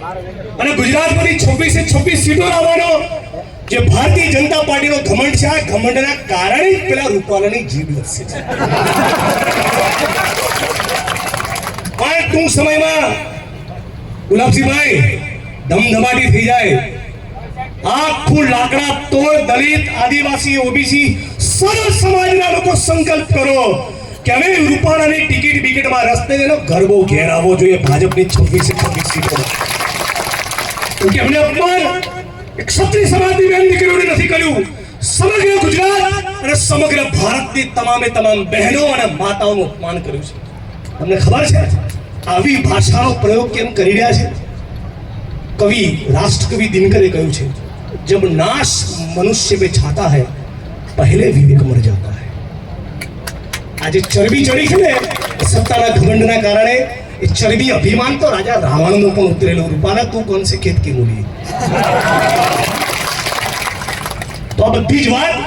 અને ગુજરાતમાંથી છવ્વીસે છવ્વીસ સીટો લાવવાનો જે ભારતીય જનતા પાર્ટીનો ઘમંડ છે, આ ઘમંડના કારણે પેલા રૂપાલાની જીભ લપસે છે પણ ટૂંક સમયમાં ગુલાબસિંહભાઈ, ધમધમાટી થઈ જાય. આખું લાકડા તોડ દલિત, આદિવાસી, ઓબીસી, સર્વ સમાજના લોકો સંકલ્પ કરો કે અમે રૂપાલાની ટિકિટ બિકિટમાં રસ્તે ગરબો ઘેરાવો જોઈએ ભાજપની છવ્વીસે છવ્વીસ સીટો એમને અપમાન એક ક્ષત્રિય સમાજની બેન દીકરીઓને નથી કર્યું. સમગ્ર ગુજરાત અને સમગ્ર ભારતની તમામે તમામ બહેનો અને માતાઓનું અપમાન કર્યું છે. તમને ખબર છે, આવી ભાષાનો પ્રયોગ કેમ કરી રહ્યા છે? કવિ રાષ્ટ્રકવિ દિનકરે કહ્યું છે, જબ નાશ મનુષ્ય પે છાતા હૈ, પહેલે વિવેક મર જાતા હૈ. આજે ચરબી ચડી છે ને, સત્તાના ઘમંડના કારણે એ ચરબી અભિમાન તો રાજા રાવણનું પણ ઉતરેલું રૂપાલા તું કોણ છે ખેત કી મૂલી તો બધી જ વાત